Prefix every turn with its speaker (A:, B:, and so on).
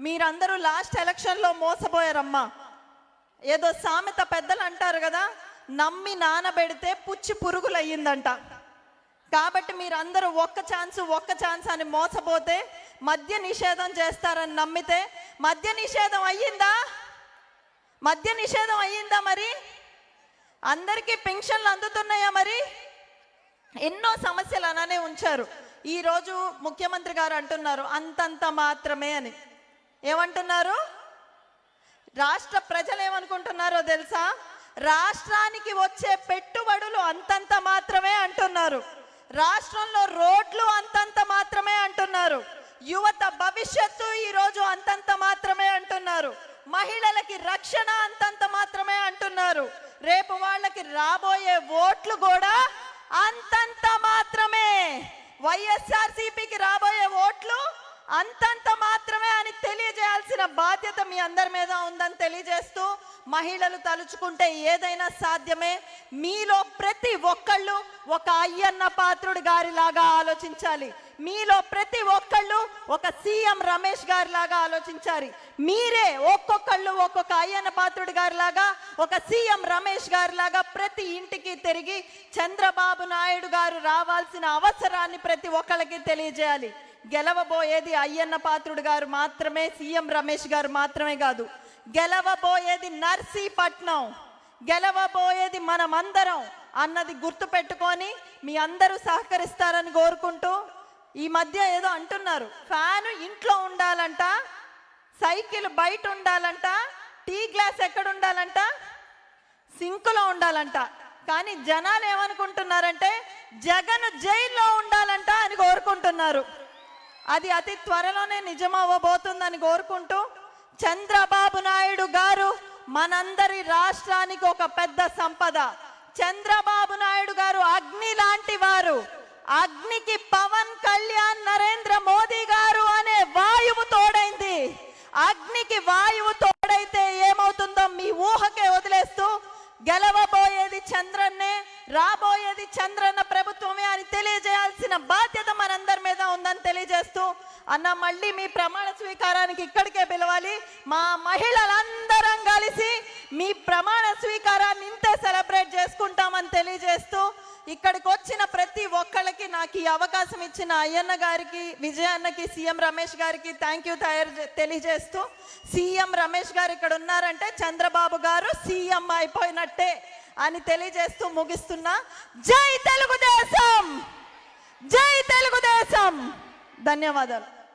A: మీరందరూ లాస్ట్ ఎలక్షన్లో మోసపోయారమ్మా. ఏదో సామెత పెద్దలు అంటారు కదా నమ్మి నానబెడితే పుచ్చి పురుగులు అయ్యిందంట కాబట్టి మీరందరూ ఒక్క ఛాన్స్ ఒక్క ఛాన్స్ అని మోసపోతే మద్య నిషేధం చేస్తారని నమ్మితే మద్య నిషేధం అయ్యిందా? మద్య నిషేధం అయ్యిందా మరి? అందరికీ పెన్షన్లు అందుతున్నాయా మరి? ఎన్నో సమస్యలు అలానే ఉంచారు. ఈరోజు ముఖ్యమంత్రి గారు అంటున్నారు అంతంత మాత్రమే అని. ఏమంటున్నారు? రాష్ట్ర ప్రజలు ఏమనుకుంటున్నారో తెలుసా? రాష్ట్రానికి వచ్చే పెట్టుబడులు అంతంత మాత్రమే అంటున్నారు. రాష్ట్రంలో రోడ్లు అంతంత మాత్రమే అంటున్నారు. యువత భవిష్యత్తు ఈ రోజు అంతంత మాత్రమే అంటున్నారు. మహిళలకి రక్షణ అంతంత మాత్రమే అంటున్నారు. రేపు వాళ్ళకి రాబోయే ఓట్లు కూడా అంతంత మాత్రమే. వైఎస్ఆర్ రాబోయే ఓట్లు అంతంత మాత్రమే అని మీ అందరి మీద ఉందని తెలియజేస్తూ మహిళలు తలుచుకుంటే ఏదైనా సాధ్యమే. మీలో ప్రతి ఒక్కళ్ళు ఒక అయ్యన్న పాత్రుడు గారిలాగా ఆలోచించాలి. మీలో ప్రతి ఒక్కళ్ళు ఒక సీఎం రమేష్ గారి లాగా ఆలోచించాలి. మీరే ఒక్కొక్కళ్ళు ఒక్కొక్క అయ్యన్న పాత్రుడు గారి లాగా ఒక సీఎం రమేష్ గారి లాగా ప్రతి ఇంటికి తిరిగి చంద్రబాబు నాయుడు గారు రావాల్సిన అవసరాన్ని ప్రతి ఒక్కళ్ళకి తెలియజేయాలి. గెలవబోయేది అయ్యన్న పాత్రుడు గారు మాత్రమే సీఎం రమేష్ గారు మాత్రమే కాదు. గెలవబోయేది నర్సీపట్నం గెలవబోయేది మనమందరం అన్నది గుర్తు పెట్టుకొని మీ అందరూ సహకరిస్తారని కోరుకుంటూ ఈ మధ్య ఏదో అంటున్నారు. ఫ్యాను ఇంట్లో ఉండాలంట సైకిల్ బయట ఉండాలంట టీ గ్లాస్ ఎక్కడ ఉండాలంట? సింకులో ఉండాలంట. కానీ జనాలు ఏమనుకుంటున్నారంటే జగన్ జైల్లో ఉండాలంట అని కోరుకుంటున్నారు. అది అతి త్వరలోనే నిజమవ్వబోతుందని కోరుకుంటూ చంద్రబాబు నాయుడు గారు మనందరి రాష్ట్రానికి ఒక పెద్ద సంపద. చంద్రబాబు నాయుడు గారు అగ్ని లాంటి వారు. అగ్నికి పవన్ కళ్యాణ్ నరేంద్ర మోదీ గారు అనే వాయువు తోడైంది. అగ్నికి వాయువు తోడైతే ఏమవుతుందో మీ ఊహకే వదిలేస్తూ గెలవబోయేది చంద్రన్నే రాబోయేది చంద్రన్న ప్రభుత్వమే అని తెలియజేయాల్సిన బాధ్యత మనందరి మీద ఉందని తెలియజేస్తూ అన్న మళ్ళీ మీ ప్రమాణ స్వీకారానికి ఇక్కడికే పిలవాలి. మా మహిళలందరం కలిసి మీ ప్రమాణ స్వీకారాన్ని ఇంతే సెలబ్రేట్ చేసుకుంటామని తెలియజేస్తూ ఇక్కడికి వచ్చిన ప్రతి ఒక్కళ్ళకి నాకు ఈ అవకాశం ఇచ్చిన అయ్యన్న గారికి విజయన్నకి సీఎం రమేష్ గారికి థ్యాంక్ యూ తయారు తెలియజేస్తూ సీఎం రమేష్ గారు ఇక్కడ ఉన్నారంటే చంద్రబాబు గారు సీఎం అయిపోయినట్టే. అని తెలియజేస్తూ ముగిస్తున్నా జై తెలుగుదేశం! జై తెలుగుదేశం! ధన్యవాదాలు.